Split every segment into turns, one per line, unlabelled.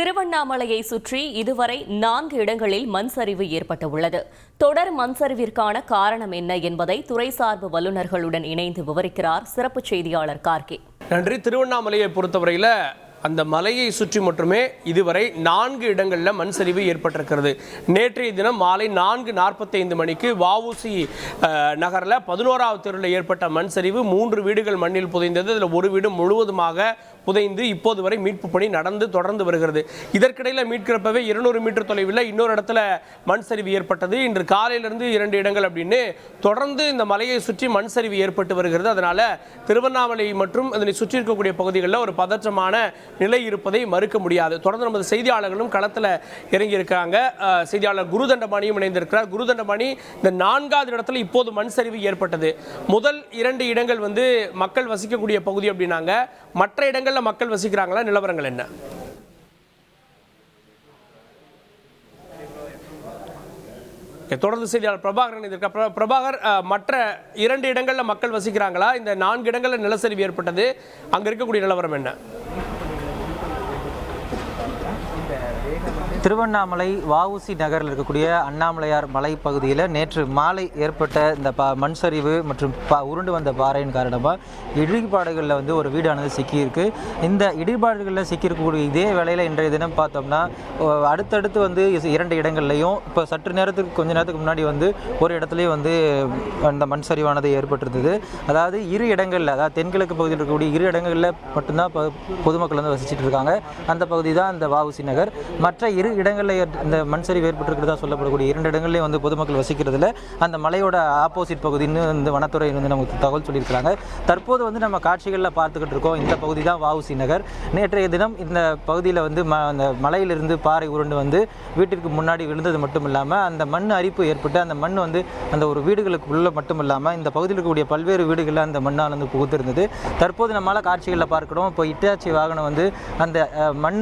திருவண்ணாமலையை சுற்றி இதுவரை நான்கு இடங்களில் மண் சரிவு ஏற்பட்டுள்ளது. தொடர் மண் சரிவிற்கான காரணம் என்ன என்பதை துறை சார்பு வல்லுநர்களுடன் இணைந்து விவரிக்கிறார் சிறப்பு செய்தியாளர் கார்கே.
நன்றி. திருவண்ணாமலையை பொறுத்தவரையில் அந்த மலையை சுற்றி மட்டுமே இதுவரை நான்கு இடங்களில் மண் சரிவு ஏற்பட்டிருக்கிறது. நேற்றைய தினம் மாலை நான்கு நாற்பத்தைந்து மணிக்கு வஉசி நகரில் பதினோராவது தெருவில் ஏற்பட்ட மண் சரிவு மூன்று வீடுகள் மண்ணில் புதைந்தது. அதில் ஒரு வீடு முழுவதுமாக புதைந்து இப்போது வரை மீட்பு பணி நடந்து தொடர்ந்து வருகிறது. இதற்கிடையில் மீட்கிறப்பவே இருநூறு மீட்டர் தொலைவில் இன்னொரு இடத்துல மண் சரிவு ஏற்பட்டது. இன்று காலையிலிருந்து இரண்டு இடங்கள் அப்படின்னு தொடர்ந்து இந்த மலையை சுற்றி மண் சரிவு ஏற்பட்டு வருகிறது. அதனால் திருவண்ணாமலை மற்றும் அதனை சுற்றி இருக்கக்கூடிய பகுதிகளில் ஒரு பதற்றமான நிலை இருப்பதை மறுக்க முடியாது. தொடர்ந்து நமது செய்தியாளர்களும் களத்தில் இறங்கியிருக்காங்க. செய்தியாளர் குருதண்டபாணியும் இணைந்திருக்கிறார். குருதண்டபாணி இந்த நான்காவது இடத்துல இப்போது மண் சரிவு ஏற்பட்டது. முதல் இரண்டு இடங்கள் வந்து மக்கள் வசிக்கக்கூடிய பகுதி அப்படின்னாங்க. மற்ற இடங்கள் இடங்களில் மக்கள் வசிக்கிறாங்களா? நிலவரங்கள் என்ன? தொடர்ந்து செய்தியாளர் பிரபாகரன் இதற்கு பிரபாகர் மற்ற இரண்டு இடங்களில் மக்கள் வசிக்கிறாங்களா? இந்த நான்கு இடங்களில் நிலச்சரிவு ஏற்பட்டது. அங்கே இருக்கக்கூடிய நிலவரம் என்ன?
திருவண்ணாமலை வஉசி நகரில் இருக்கக்கூடிய அண்ணாமலையார் மலை பகுதியில் நேற்று மாலை ஏற்பட்ட இந்த பா மண் சரிவு மற்றும் பா உருண்டு வந்த பாறையின் காரணமாக இடிபாடுகளில் வந்து ஒரு வீடானது சிக்கியிருக்கு. இந்த இடிபாடுகளில் சிக்கியிருக்கக்கூடிய இதே வேளையில் இன்றைய தினம் பார்த்தோம்னா அடுத்தடுத்து வந்து இரண்டு இடங்கள்லையும் இப்போ சற்று நேரத்துக்கு கொஞ்ச நேரத்துக்கு முன்னாடி வந்து ஒரு இடத்துலையும் வந்து அந்த மண் சரிவானது ஏற்பட்டிருந்தது. அதாவது இரு இடங்களில் அதாவது தென்கிழக்கு பகுதியில் இருக்கக்கூடிய இரு இடங்களில் மட்டும்தான் பொதுமக்கள் வந்து வசிச்சுட்டு இருக்காங்க. அந்த பகுதி தான் இந்த வஉசி நகர். மற்ற இரு இடங்களில் இந்த மண் சரிவு ஏற்பட்டிருக்கிறதா சொல்லப்படக்கூடிய இரண்டு இடங்கள்லையும் வந்து பொதுமக்கள் வசிக்கிறதுல அந்த மலையோட ஆப்போசிட் பகுதின்னு இந்த வனத்துறை வந்து நமக்கு தகவல் சொல்லியிருக்கிறாங்க. தற்போது வந்து நம்ம காட்சிகளில் பார்த்துக்கிட்டு இருக்கோம். இந்த பகுதி தான் வஉசி நகர். நேற்றைய தினம் இந்த பகுதியில் வந்து ம அந்த மலையிலிருந்து பாறை உருண்டு வந்து வீட்டிற்கு முன்னாடி விழுந்தது மட்டும் இல்லாமல் அந்த மண் அரிப்பு ஏற்பட்டு அந்த மண் வந்து அந்த ஒரு வீடுகளுக்கு உள்ளே மட்டும் இல்லாமல் இந்த பகுதியில் இருக்கக்கூடிய பல்வேறு வீடுகளில் அந்த மண்ணால் வந்து புகுத்திருந்தது தற்போது நம்மளால் காட்சிகளில் பார்க்கிறோம். இப்போ இட்டாச்சி வாகனம் வந்து அந்த மண்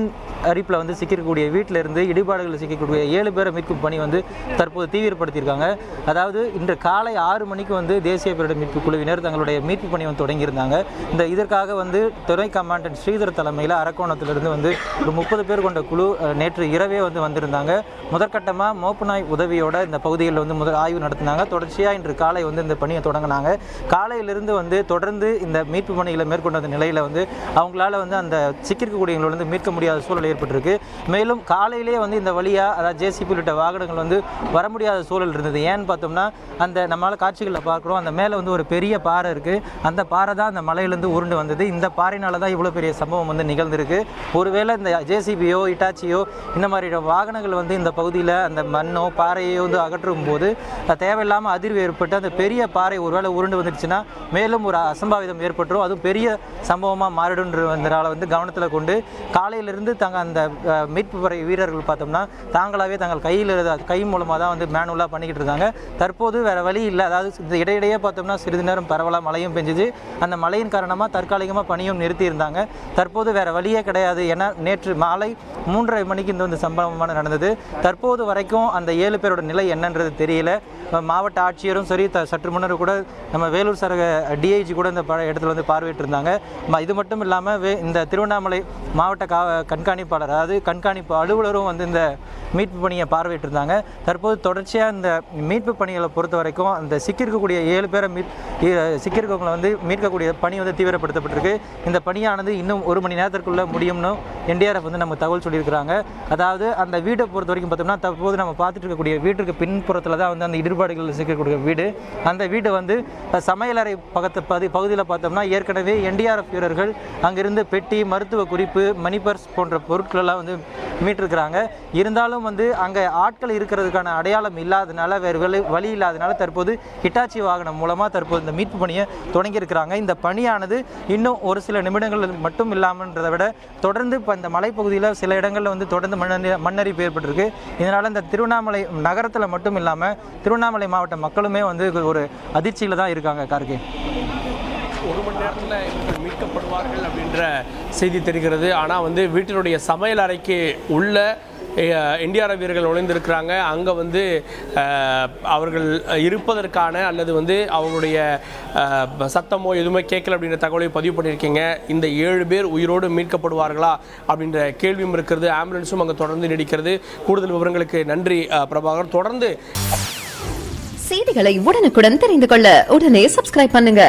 அரிப்பில் வந்து சிக்கிருக்கக்கூடிய வீட்டில் வந்து இடிபாடுகளில் சிக்கக்கூடிய ஏழு பேரை மீட்கும் பணி வந்து தற்போது தீவிரப்படுத்தியிருக்காங்க. அதாவது இன்று காலை ஆறு மணிக்கு வந்து தேசிய பேரிடர் மீட்பு குழுவினர் தங்களுடைய மீட்பு பணி வந்து தொடங்கியிருந்தாங்க. இந்த இதற்காக வந்து துணை கமாண்டன்ட் ஸ்ரீதர் தலைமையில் அரக்கோணத்திலிருந்து வந்து ஒரு முப்பது பேர் கொண்ட குழு நேற்று இரவே வந்து வந்திருந்தாங்க. முதற்கட்டமாக மோப்பநாய் உதவியோட இந்த பகுதிகளில் வந்து முதல் ஆய்வு நடத்தினாங்க. தொடர்ச்சியாக இன்று காலை வந்து இந்த பணியை தொடங்கினாங்க. காலையிலிருந்து வந்து தொடர்ந்து இந்த மீட்பு பணிகளை மேற்கொண்ட நிலையில் வந்து அவங்களால வந்து அந்த சிக்கிருக்கக்கூடியவங்களை வந்து மீட்க முடியாத சூழல் ஏற்பட்டிருக்கு. மேலும் காலையில் காலையிலேயே வந்து இந்த வழியாக அதாவது ஜேசிபி உள்ளிட்ட வாகனங்கள் வந்து வர முடியாத சூழல் இருந்தது. ஏன்னு பார்த்தோம்னா அந்த நம்மளால் காட்சிகளில் பார்க்குறோம் அந்த மேலே வந்து ஒரு பெரிய பாறை இருக்குது அந்த பாறை தான் அந்த மலையிலேருந்து உருண்டு வந்தது. இந்த பாறையினால தான் இவ்வளோ பெரிய சம்பவம் வந்து நிகழ்ந்திருக்கு. ஒருவேளை இந்த ஜேசிபியோ இட்டாச்சியோ இந்த மாதிரி வாகனங்கள் வந்து இந்த பகுதியில் அந்த மண்ணோ பாறையோ வந்து அகற்றும் போது தேவையில்லாமல் அதிர்வு ஏற்பட்டு அந்த பெரிய பாறை ஒருவேளை உருண்டு வந்துடுச்சுன்னா மேலும் ஒரு அசம்பாவிதம் ஏற்பட்டுரும். அதுவும் பெரிய சம்பவமாக மாறிடுன்றதுனால வந்து கவனத்தில் கொண்டு காலையிலிருந்து தாங்க அந்த மீட்பு படை வீரர்கள் பார்த்தோம்னா தாங்களாகவே தங்கள் கையில் கை மூலமாக தான் வந்து மேனுவலாக பண்ணிக்கிட்டு இருக்காங்க. தற்போது வேறு வழி இல்லை. அதாவது இந்த இடையிடையே பார்த்தோம்னா சிறிது நேரம் பரவலாக மழையும் பெஞ்சுது. அந்த மழையின் காரணமாக தற்காலிகமாக பணியும் நிறுத்தியிருந்தாங்க தற்போது வேறு வழியே கிடையாது ஏன்னா நேற்று மாலை மூன்றரை மணிக்கு இந்த வந்து சம்பவமான நடந்தது. தற்போது வரைக்கும் அந்த ஏழு பேரோட நிலை என்னன்றது தெரியல. மாவட்ட ஆட்சியரும் சரி த சற்று முன்னர் கூட நம்ம வேலூர் சரக டிஐஜி கூட இந்த இடத்துல வந்து பார்வையிட்டு இருந்தாங்க இது மட்டும் இல்லாமல் வே இந்த திருவண்ணாமலை மாவட்ட கா கண்காணிப்பாளர் அதாவது கண்காணிப்பு அலுவலரும் வந்து இந்த மீட்பு பணியை பார்வையிட்டிருந்தாங்க. தற்போது தொடர்ச்சியாக இந்த மீட்பு பணிகளை பொறுத்த வரைக்கும் அந்த சிக்கியிருக்கக்கூடிய ஏழு பேரை மீட் இ- சிக்கியிருக்கவங்களை வந்து மீட்கக்கூடிய பணி வந்து தீவிரப்படுத்தப்பட்டிருக்கு. இந்த பணியானது இன்னும் ஒரு மணி நேரத்திற்குள்ளே முடியும்னு என்டிஆர்எஃப் வந்து நம்ம தகவல் சொல்லியிருக்கிறாங்க. அதாவது அந்த வீடை பொறுத்த வரைக்கும் பார்த்தோம்னா தற்போது நம்ம பார்த்துட்டு இருக்கக்கூடிய வீட்டுக்கு பின்புறத்தில் தான் வந்து அந்த இடிபாடுகளில் சிக்கக்கூடிய வீடு. அந்த வீடு வந்து சமையலறை பக்கத்து பகுதி பகுதியில் பார்த்தோம்னா ஏற்கனவே என்டிஆர்எஃப் வீரர்கள் அங்கிருந்து பெட்டி மருத்துவ குறிப்பு மணிபர்ஸ் போன்ற பொருட்களெல்லாம் வந்து மீட்டிருக்கிறாங்க. இருந்தாலும் வந்து அங்கே ஆட்கள் இருக்கிறதுக்கான அடையாளம் இல்லாதனால வேறு வழி வழி இல்லாதனால தற்போது ஹிட்டாச்சி வாகனம் மூலமாக தற்போது இந்த மீட்பு பணியை தொடங்கியிருக்கிறாங்க. இந்த பணியானது இன்னும் ஒரு சில நிமிடங்கள் மட்டும் இல்லாமன்றதை விட தொடர்ந்து இப்போ இந்த மலைப்பகுதியில் சில இடங்களில் வந்து தொடர்ந்து மண்ணறி மண்ணரிப்பு ஏற்பட்டிருக்கு. இதனால் இந்த திருவண்ணாமலை நகரத்தில் மட்டும் இல்லாமல் திருவண்ணாமலை மாவட்ட மக்களுமே வந்து ஒரு அதிர்ச்சியில் தான் இருக்காங்க கார்கே.
ஒரு மணி நேரத்தில் இவர்கள் மீட்கப்படுவார்கள் அப்படின்ற செய்தி தெரிகிறது. ஆனால் வந்து வீட்டினுடைய சமையல் அறைக்கு உள்ள என்டிஆர்எஃப் வீரர்கள் நுழைந்திருக்கிறாங்க. அங்கே வந்து அவர்கள் இருப்பதற்கான அல்லது வந்து அவங்களுடைய சத்தமோ எதுவுமே கேட்கல அப்படின்ற தகவலை பதிவு பண்ணியிருக்கீங்க. இந்த ஏழு பேர் உயிரோடு மீட்கப்படுவார்களா அப்படின்ற கேள்வியும் இருக்கிறது. ஆம்புலன்ஸும் அங்கே தொடர்ந்து நீடிக்கிறது. கூடுதல் விவரங்களுக்கு நன்றி பிரபாகர். தொடர்ந்து
செய்திகளை உடனுக்குடன் தெரிந்து கொள்ள உடனே சப்ஸ்கிரைப் பண்ணுங்க.